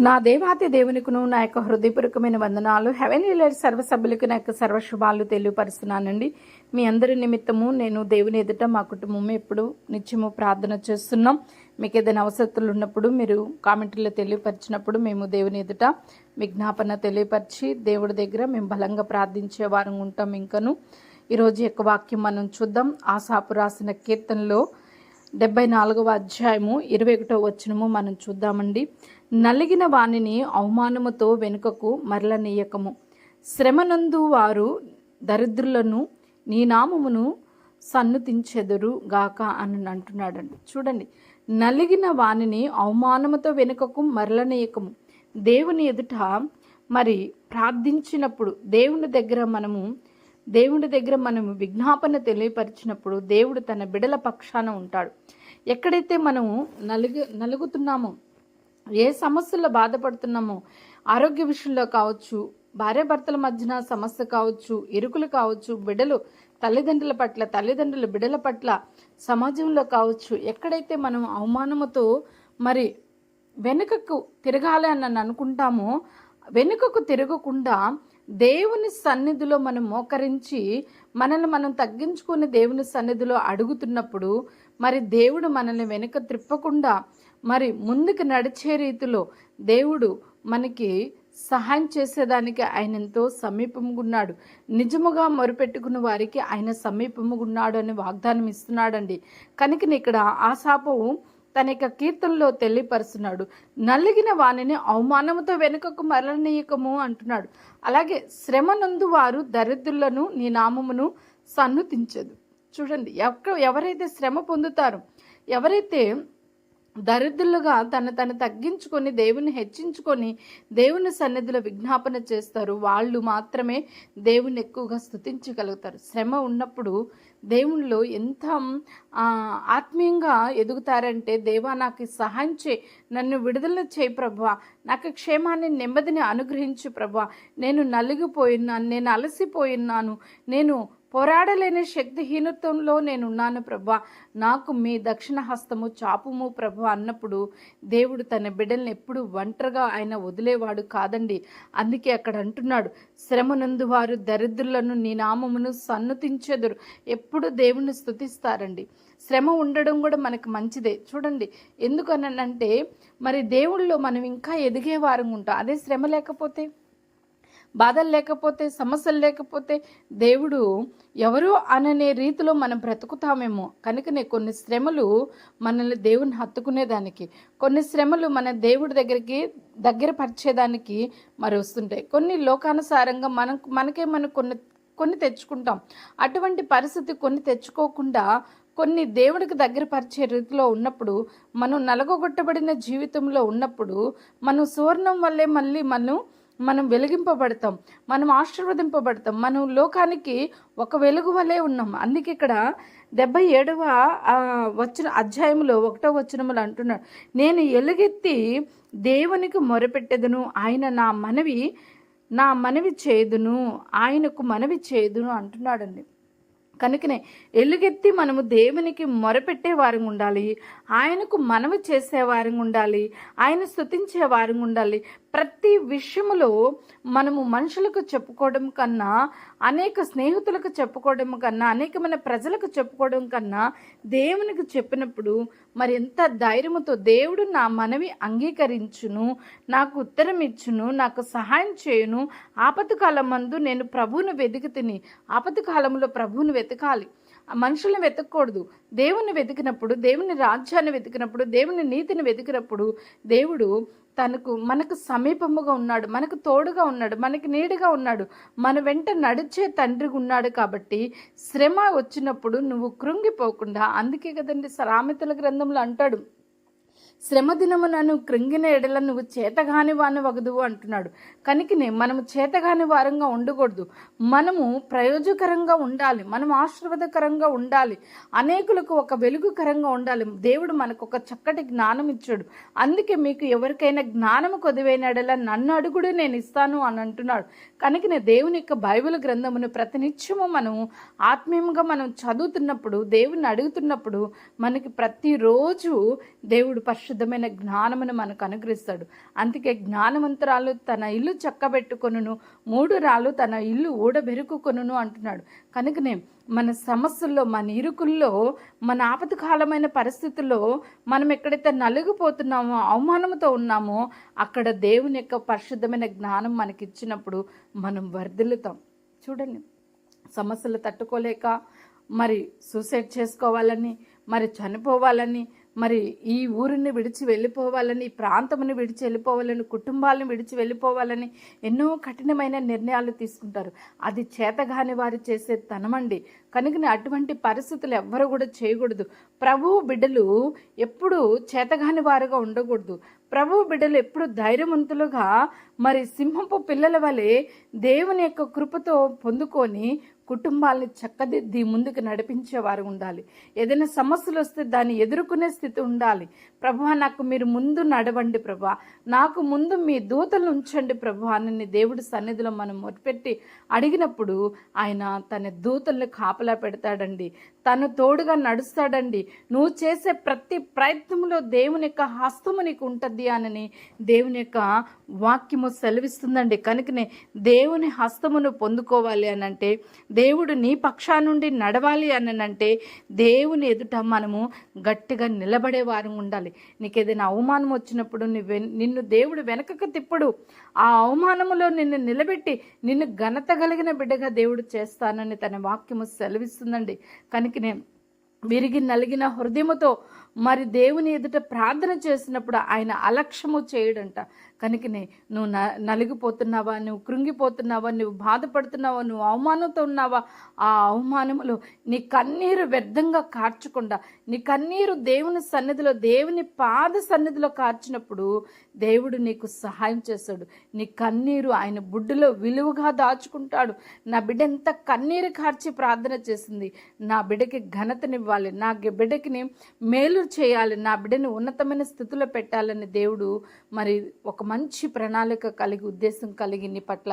నా దేవాతి దేవునికును నా యొక్క హృదయపూర్వకమైన వందనాలు. హెవెన్ సర్వ సభ్యులకు నా యొక్క సర్వశుభాలు తెలియపరుస్తున్నానండి. మీ అందరి నిమిత్తము నేను దేవుని ఎదుట మా కుటుంబం ఎప్పుడు నిత్యము ప్రార్థన చేస్తున్నాం. మీకు ఏదైనా అవసరతలు ఉన్నప్పుడు మీరు కామెంట్లో తెలియపరిచినప్పుడు మేము దేవుని ఎదుట విజ్ఞాపన తెలియపరిచి దేవుడి దగ్గర మేము బలంగా ప్రార్థించే వారం ఉంటాం ఇంకను. ఈరోజు యొక్క వాక్యం మనం చూద్దాం. ఆశాపు రాసిన కీర్తనలో డెబ్బై నాలుగవ అధ్యాయము ఇరవై ఒకటో వచనము మనం చూద్దామండి. నలిగిన వాణిని అవమానముతో వెనుకకు మరలనీయకము. శ్రమనందు వారు దరిద్రులను నీ నామమును సన్నుతించెదరు గాక అని అంటున్నాడండి. చూడండి నలిగిన వాణిని అవమానముతో వెనుకకు మరలనీయకము. దేవుని ఎదుట మరి ప్రార్థించినప్పుడు దేవుని దగ్గర మనము దేవుడి దగ్గర మనము విజ్ఞాపన తెలియపరిచినప్పుడు దేవుడు తన బిడల పక్షాన ఉంటాడు. ఎక్కడైతే మనము నలుగు నలుగుతున్నామో ఏ సమస్యల్లో బాధపడుతున్నామో ఆరోగ్య విషయంలో కావచ్చు భార్యాభర్తల మధ్యన సమస్య కావచ్చు ఇరుకులు కావచ్చు బిడ్డలు తల్లిదండ్రుల పట్ల తల్లిదండ్రుల బిడ్డల పట్ల సమాజంలో కావచ్చు ఎక్కడైతే మనం అవమానముతో మరి వెనుకకు తిరగాలి అని అనుకుంటామో వెనుకకు తిరగకుండా దేవుని సన్నిధిలో మనం మోకరించి మనల్ని మనం తగ్గించుకుని దేవుని సన్నిధిలో అడుగుతున్నప్పుడు మరి దేవుడు మనల్ని వెనుక త్రిప్పకుండా మరి ముందుకు నడిచే రీతిలో దేవుడు మనకి సహాయం చేసేదానికి ఆయన ఎంతో సమీపముగున్నాడు. నిజముగా మొరుపెట్టుకున్న వారికి ఆయన సమీపముగున్నాడు అని వాగ్దానం ఇస్తున్నాడండి కనుక ఇక్కడ ఆశాపం తన యొక్క కీర్తనలో తెలియపరుస్తున్నాడు. నలిగిన వాణిని అవమానముతో వెనుకకు మరలనీయకము అంటున్నాడు. అలాగే శ్రమ నందు వారు దరిద్రులను నీ నామమును సన్నుతించదు. చూడండి ఎక్క ఎవరైతే శ్రమ పొందుతారో ఎవరైతే దరిద్రులుగా తను తను తగ్గించుకొని దేవుని హెచ్చించుకొని దేవుని సన్నిధిలో విజ్ఞాపన చేస్తారు. వాళ్ళు మాత్రమే దేవుని ఎక్కువగా స్థుతించగలుగుతారు శ్రమ ఉన్నప్పుడు దేవుళ్ళు ఎంత ఆత్మీయంగా ఎదుగుతారంటే దేవా నాకు సహాయం చేయి నన్ను విడుదల చేయి ప్రభా నాకు క్షేమాన్ని నెమ్మదిని అనుగ్రహించు ప్రభా నేను నలిగిపోయినాను నేను అలసిపోయినాను. నేను పోరాడలేని శక్తిహీనత్వంలో నేనున్నాను ప్రభా. నాకు మీ దక్షిణ హస్తము చాపుము ప్రభు అన్నప్పుడు దేవుడు తన బిడ్డల్ని ఎప్పుడు ఒంటరిగా ఆయన వదిలేవాడు కాదండి. అందుకే అక్కడ అంటున్నాడు శ్రమనందు వారు దరిద్రులను నీ నామమును సన్నుతించెదురు. ఎప్పుడు దేవుని స్థుతిస్తారండి శ్రమ ఉండడం కూడా మనకు మంచిదే. చూడండి ఎందుకనంటే మరి దేవుళ్ళలో మనం ఇంకా ఎదిగే వారం ఉంటాం. అదే శ్రమ లేకపోతే బాధలు లేకపోతే సమస్యలు లేకపోతే దేవుడు ఎవరు అననే రీతిలో మనం బ్రతుకుతామేమో. కనుకనే కొన్ని శ్రమలు మనల్ని దేవుని హత్తుకునేదానికి కొన్ని శ్రమలు మన దేవుడి దగ్గరికి దగ్గర పరిచేదానికి మరి వస్తుంటాయి. కొన్ని లోకానుసారంగా మనం మనకే మనం కొన్ని కొన్ని తెచ్చుకుంటాం. అటువంటి పరిస్థితి కొన్ని తెచ్చుకోకుండా కొన్ని దేవుడికి దగ్గర పరిచే రీతిలో ఉన్నప్పుడు మనం నలగొట్టబడిన జీవితంలో ఉన్నప్పుడు మనం సువర్ణం వల్లే మళ్ళీ మనం మనం వెలిగింపబడతాం మనం ఆశీర్వదింపబడతాం. మనం లోకానికి ఒక వెలుగు వలె ఉన్నాం. అందుకే ఇక్కడ డెబ్బై ఏడవ వచ్చిన అధ్యాయంలో ఒకటో వచనములు అంటున్నాడు నేను ఎలుగెత్తి దేవునికి మొరపెట్టెదను. ఆయన నా మనవి నా మనవి చేదును. ఆయనకు మనవి చేదును అంటున్నాడండి. కనుకనే ఎలుగెత్తి మనము దేవునికి మొరపెట్టేవారంగా ఉండాలి. ఆయనకు మనవి చేసే ఉండాలి. ఆయన స్థుతించే వారంగా ఉండాలి. ప్రతి విషయములో మనము మనుషులకు చెప్పుకోవడం కన్నా అనేక స్నేహితులకు చెప్పుకోవడం కన్నా అనేకమైన ప్రజలకు చెప్పుకోవడం కన్నా దేవునికి చెప్పినప్పుడు మరి ఎంత ధైర్యముతో దేవుడు నా మనవి అంగీకరించును నాకు ఉత్తరం ఇచ్చును నాకు సహాయం చేయును ఆపత్తి మందు నేను ప్రభువును వెతికి తిని ఆపత్తి ప్రభువును వెతకాలి. మనుషుల్ని వెతకూడదు దేవుని వెతికినప్పుడు దేవుని రాజ్యాన్ని వెతికినప్పుడు దేవుని నీతిని వెతికినప్పుడు దేవుడు తనకు మనకు సమీపముగా ఉన్నాడు మనకు తోడుగా ఉన్నాడు మనకి నీడుగా ఉన్నాడు. మన వెంట నడిచే తండ్రి ఉన్నాడు కాబట్టి శ్రమ వచ్చినప్పుడు నువ్వు కృంగిపోకుండా అందుకే కదండి సామెతల గ్రంథంలో అంటాడు శ్రమ దినమునను కృంగిన ఎడల నువ్వు చేతగాని వాని వగదువు అంటున్నాడు. కనుకనే మనము చేతగాని వారంగా ఉండకూడదు. మనము ప్రయోజకరంగా ఉండాలి. మనం ఆశీర్వాదకరంగా ఉండాలి. అనేకులకు ఒక వెలుగుకరంగా ఉండాలి. దేవుడు మనకు ఒక చక్కటి జ్ఞానం ఇచ్చాడు. అందుకే మీకు ఎవరికైనా జ్ఞానము కొదివైన ఎడల నన్ను అడుగుడు నేను ఇస్తాను అని అంటున్నాడు. కనుకనే దేవుని యొక్క బైబిల్ గ్రంథమును ప్రతినిత్యము మనం ఆత్మీయంగా మనం చదువుతున్నప్పుడు దేవుని అడుగుతున్నప్పుడు మనకి ప్రతిరోజు దేవుడు పరిశు పరిశుద్ధమైన జ్ఞానమును మనకు అనుగ్రహిస్తాడు. అందుకే జ్ఞానవంతురాలు తన ఇల్లు చక్కబెట్టుకొనును మూడు రాళ్ళు తన ఇల్లు ఊడబెరుకుకొనును అంటున్నాడు. కనుకనే మన సమస్యల్లో మన ఇరుకుల్లో మన ఆపదకాలమైన పరిస్థితుల్లో మనం ఎక్కడైతే నలిగిపోతున్నామో అవమానంతో ఉన్నామో అక్కడ దేవుని యొక్క పరిశుద్ధమైన జ్ఞానం మనకి ఇచ్చినప్పుడు మనం వర్ధిల్లుతాం. చూడండి సమస్యలు తట్టుకోలేక మరి సూసైడ్ చేసుకోవాలని మరి చనిపోవాలని మరి ఈ ఊరిని విడిచి వెళ్ళిపోవాలని ఈ ప్రాంతముని విడిచి వెళ్ళిపోవాలని కుటుంబాలను విడిచి వెళ్ళిపోవాలని ఎన్నో కఠినమైన నిర్ణయాలు తీసుకుంటారు. అది చేతగాని వారు చేసే తనమండి. కనుక అటువంటి పరిస్థితులు ఎవ్వరు కూడా చేయకూడదు. ప్రభువు బిడ్డలు ఎప్పుడు చేతగాని వారుగా ఉండకూడదు. ప్రభు బిడ్డలు ఎప్పుడు ధైర్యవంతులుగా మరి సింహపు పిల్లల వలె దేవుని యొక్క కృపతో పొందుకొని కుటుంబాలని చక్కదిద్ది ముందుకు నడిపించేవారు ఉండాలి. ఏదైనా సమస్యలు వస్తే దాన్ని ఎదుర్కొనే స్థితి ఉండాలి. ప్రభా నాకు మీరు ముందు నడవండి ప్రభా నాకు ముందు మీ దూతలు ఉంచండి ప్రభా అని దేవుడి సన్నిధిలో మనం మొదపెట్టి అడిగినప్పుడు ఆయన తన దూతల్ని కాపలా పెడతాడండి. తను తోడుగా నడుస్తాడండి. నువ్వు చేసే ప్రతి ప్రయత్నంలో దేవుని యొక్క హస్తము నీకు ఉంటుంది అని దేవుని యొక్క వాక్యము సెలవిస్తుందండి. కనుకనే దేవుని హస్తమును పొందుకోవాలి అని అంటే దేవుడు నీ పక్షా నుండి నడవాలి అనంటే దేవుని ఎదుట మనము గట్టిగా నిలబడేవారం ఉండాలి. నీకు ఏదైనా అవమానం వచ్చినప్పుడు నువ్వు నిన్ను దేవుడు వెనకకు తిప్పుడు. ఆ అవమానములో నిన్ను నిలబెట్టి నిన్ను ఘనత కలిగిన బిడ్డగా దేవుడు చేస్తానని తన వాక్యము సెలవిస్తుందండి. కనుకనే విరిగి నలిగిన హృదయముతో మరి దేవుని ఎదుట ప్రార్థన చేసినప్పుడు ఆయన అలక్ష్యము చేయడంట. కనుకనే నువ్వు న నలిగిపోతున్నావా నువ్వు కృంగిపోతున్నావా నువ్వు బాధపడుతున్నావా నువ్వు అవమానంతో ఉన్నావా? ఆ అవమానములో నీ కన్నీరు వ్యర్థంగా కార్చకుండా నీ కన్నీరు దేవుని సన్నిధిలో దేవుని పాద సన్నిధిలో కార్చినప్పుడు దేవుడు నీకు సహాయం చేస్తాడు. నీ కన్నీరు ఆయన బుడ్డులో విలువగా దాచుకుంటాడు. నా బిడ్డ ఎంత కన్నీరు కార్చి ప్రార్థన చేసింది. నా బిడ్డకి ఘనతనివ్వాలి. నా బిడ్డకి మేలు చేయాలి. నా బిడ్డని ఉన్నతమైన స్థితిలో పెట్టాలని దేవుడు మరి ఒక మంచి ప్రణాళిక కలిగి ఉద్దేశం కలిగి నీ పట్ల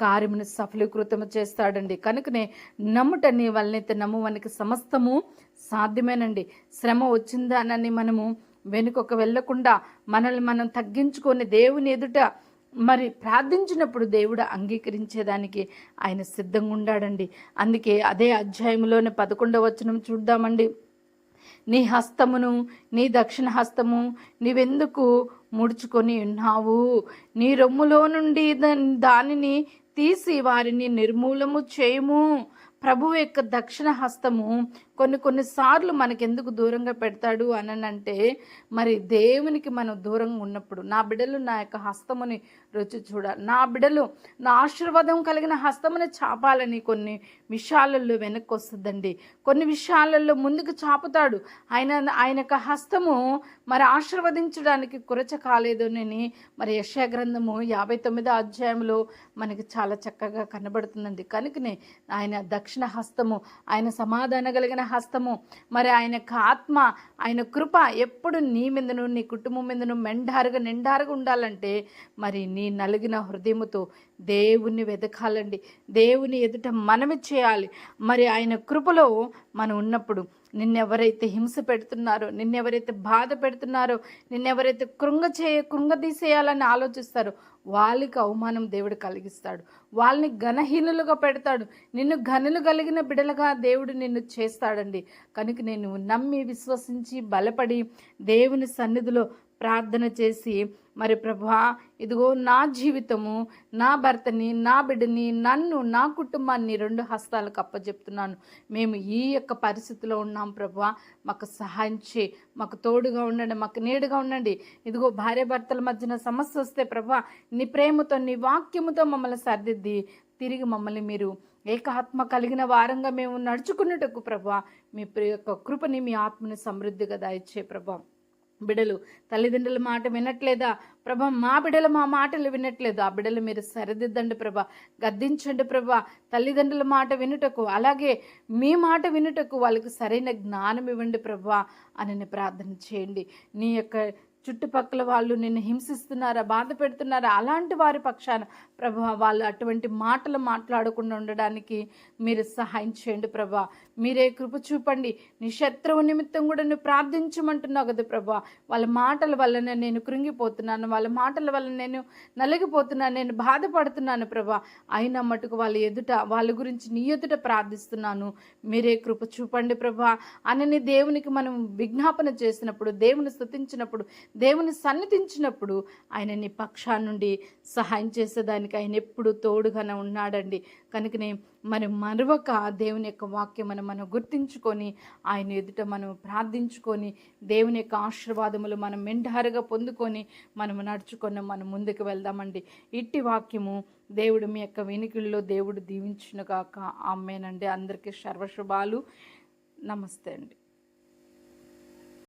కార్యమును సఫలీకృతము చేస్తాడండి. కనుకనే నమ్ముట నీ వల్లనైతే నమ్మువనికి సమస్తము సాధ్యమేనండి. శ్రమ వచ్చిందానని మనము వెనుకొక వెళ్ళకుండా మనల్ని మనం తగ్గించుకొని దేవుని ఎదుట మరి ప్రార్థించినప్పుడు దేవుడు అంగీకరించేదానికి ఆయన సిద్ధంగా ఉండాడండి అందుకే అదే అధ్యాయంలోనే పదకొండవ వచనం చూద్దామండి. నీ హస్తమును నీ దక్షిణ హస్తము నీవెందుకు ముడుచుకొని ఉన్నావు? నీ రొమ్ములో నుండి దానిని తీసి వారిని నిర్మూలము చేయము. ప్రభు యొక్క దక్షిణ హస్తము కొన్ని కొన్నిసార్లు మనకెందుకు దూరంగా పెడతాడు అంటే మరి దేవునికి మనం దూరంగా ఉన్నప్పుడు నా బిడ్డలు నా యొక్క హస్తముని రుచి చూడాలి నా బిడ్డలు నా ఆశీర్వాదం కలిగిన హస్తముని చాపాలని కొన్ని విషయాలలో వెనక్కి వస్తుందండి కొన్ని విషయాలలో ముందుకు చాపుతాడు. ఆయన ఆయన యొక్క హస్తము మరి ఆశీర్వదించడానికి కురచ కాలేదు అని మరి యశాగ్రంథము యాభై తొమ్మిదో అధ్యాయంలో మనకి చాలా చక్కగా కనబడుతుందండి. కనుకనే ఆయన దక్షిణ హస్తము ఆయన సమాధాన కలిగిన హస్తము. మరి ఆయన ఆత్మ ఆయన కృప ఎప్పుడు నీ మీదను నీ కుటుంబం మీదను మెండారుగా నిండారుగా ఉండాలంటే మరి నీ నలిగిన హృదయముతో దేవుణ్ణి వెతకాలండి దేవుని ఎదుట మనమే చేయాలి. మరి ఆయన కృపలో మనం ఉన్నప్పుడు నిన్నెవరైతే హింస పెడుతున్నారో నిన్నెవరైతే బాధ పెడుతున్నారో నిన్నెవరైతే కృంగ చేయ కృంగదీసేయాలని ఆలోచిస్తారో వాళ్ళకి అవమానం దేవుడు కలిగిస్తాడు. వాళ్ళని ఘనహీనులుగా పెడతాడు. నిన్ను ఘనులు కలిగిన బిడలుగా దేవుడు నిన్ను చేస్తాడండి. కనుక నేను నమ్మి విశ్వసించి బలపడి దేవుని సన్నిధిలో ప్రార్థన చేసి మరి ప్రభా ఇదిగో నా జీవితము నా భర్తని నా బిడ్డని నన్ను నా కుటుంబాన్ని రెండు హస్తాలకు అప్పచెప్తున్నాను మేము ఈ యొక్క పరిస్థితిలో ఉన్నాం ప్రభా మాకు సహాయం చే మాకు తోడుగా ఉండండి. మాకు నీడుగా ఉండండి. ఇదిగో భార్య భర్తల మధ్యన సమస్య వస్తే ప్రభా నీ ప్రేమతో నీ వాక్యముతో మమ్మల్ని సర్దిద్ది. తిరిగి మమ్మల్ని మీరు ఏకాత్మ కలిగిన వారంగా మేము నడుచుకున్నటకు ప్రభా మీ యొక్క కృపని మీ ఆత్మని సమృద్ధిగా దాయిచ్చే ప్రభా బిడలు. తల్లిదండ్రుల మాట వినట్లేదా? ప్రభ మా బిడలు మా మాటలు వినట్లేదు. ఆ బిడలు మీరు సరిదిద్దండి ప్రభ. గద్దించండి ప్రభ. తల్లిదండ్రుల మాట వినుటకు అలాగే మీ మాట వినుటకు వాళ్ళకి సరైన జ్ఞానం ఇవ్వండి ప్రభా అని ప్రార్థన చేయండి. నీ యొక్క చుట్టుపక్కల వాళ్ళు నిన్ను హింసిస్తున్నారా బాధ పెడుతున్నారా? అలాంటి వారి పక్షాన ప్రభా వాళ్ళు అటువంటి మాటలు మాట్లాడకుండా ఉండడానికి మీరు సహాయం చేయండి ప్రభా. మీరే కృప చూపండి. నీ శత్రువు నిమిత్తం కూడా నువ్వు ప్రార్థించమంటున్నావు కదా ప్రభా. వాళ్ళ మాటల వలన నేను కృంగిపోతున్నాను వాళ్ళ మాటల వల్ల నేను నలిగిపోతున్నాను నేను బాధపడుతున్నాను ప్రభా. అయినా మటుకు వాళ్ళ ఎదుట వాళ్ళ గురించి నీ ఎదుట ప్రార్థిస్తున్నాను. మీరే కృప చూపండి ప్రభా. అనని దేవునికి మనం విజ్ఞాపన చేసినప్పుడు దేవుని స్థుతించినప్పుడు దేవుని సన్నిధించినప్పుడు ఆయన నీ పక్షా నుండి సహాయం చేసేదానికి ఆయన ఎప్పుడు తోడుగానే ఉన్నాడండి. కనుకనే మరి మరొక దేవుని యొక్క వాక్యం మనం మనం గుర్తించుకొని ఆయన ఎదుట మనం ప్రార్థించుకొని దేవుని యొక్క ఆశీర్వాదములు మనం మెండారుగా పొందుకొని మనం నడుచుకొని మనం ముందుకు వెళ్దామండి. ఇట్టి వాక్యము దేవుడు మీ యొక్క వెనుకల్లో దేవుడు దీవించునుగాక. ఆమెనండి. అందరికీ సర్వశుభాలు. నమస్తే అండి.